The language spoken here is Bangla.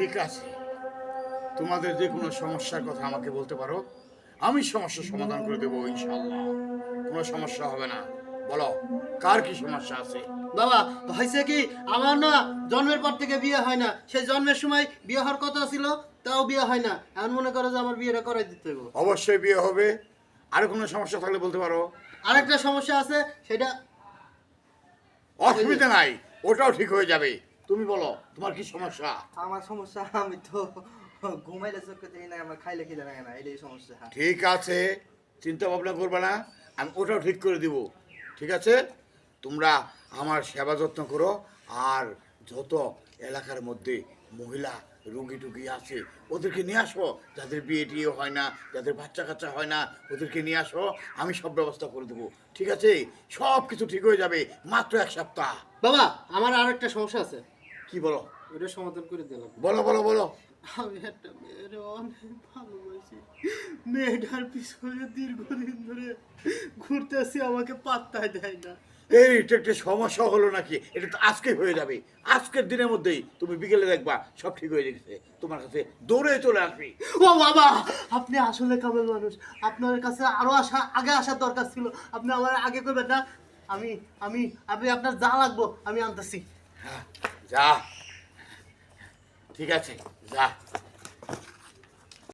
ঠিক আছে। তোমাদের যে কোনো সমস্যার কথা আমাকে বলতে পারো। আমি সমস্যার সমাধান করে দেবো ইনশাল্লাহ কোনো সমস্যা হবে না। বলো কার কি সমস্যা আছে? বাবা হয়েছে কি আমার না জন্মের পর থেকে বিয়ে হয় না। সেই জন্মের সময় বিয়ে হওয়ার কথা ছিল তাও বিয়ে হয় না। এখন মনে করো যে আমার বিয়েটা করাই দিতে হবে অবশ্যই বিয়ে হবে। আর কোনো সমস্যা থাকলে বলতে পারো। আরেকটা সমস্যা আছে সেটা অসুবিধা নাই ওটাও ঠিক হয়ে যাবে। তুমি বলো তোমার কি সমস্যা? আমার সমস্যা আমি তো ঘুমাইলে চোখে দেখি না আমার খাইলে খিদে লাগে না এটাই সমস্যা। ঠিক আছে চিন্তা ভাবনা করবে না আমি ওটাও ঠিক করে দিব। ঠিক আছে? তোমরা আমার সেবা যত্ন করো আর যত এলাকার মধ্যে মহিলা রুগী টুগী আছে ওদেরকে নিয়ে আসো। যাদের বিয়ে টিয়ে হয় না যাদের বাচ্চা কাচ্চা হয় না ওদেরকে নিয়ে আসো আমি সব ব্যবস্থা করে দেবো। ঠিক আছে? সব কিছু ঠিক হয়ে যাবে মাত্র এক সপ্তাহ। বাবা আমার আর একটা সমস্যা আছে। কি বলো? ওটা সমাধান করে দিলাম। বলো বলো বলো। আমি একটা মেয়ের অনেক ভালোবাসি। মেয়েটার পিছনে দীর্ঘদিন ধরে ঘুরতেছি আমাকে পাত্তাই দেয় না। এই এটা একটা সমস্যা হলো নাকি? এটা তো আজকে হয়ে যাবে। আজকের দিনের মধ্যেই তুমি বিকেলে দেখবা সব ঠিক হয়ে গেছে। তোমার কাছে দৌড়ে চলে আসবি। ও বাবা আপনি আসলে কামেল মানুষ। আপনার কাছে আরও আসা আগে আসার দরকার ছিল। আপনি আমার আগে করবেন না। আমি আমি আপনি আপনার যা লাগবো আমি আনতেছি। হ্যাঁ। যা। ঠিক আছে যা।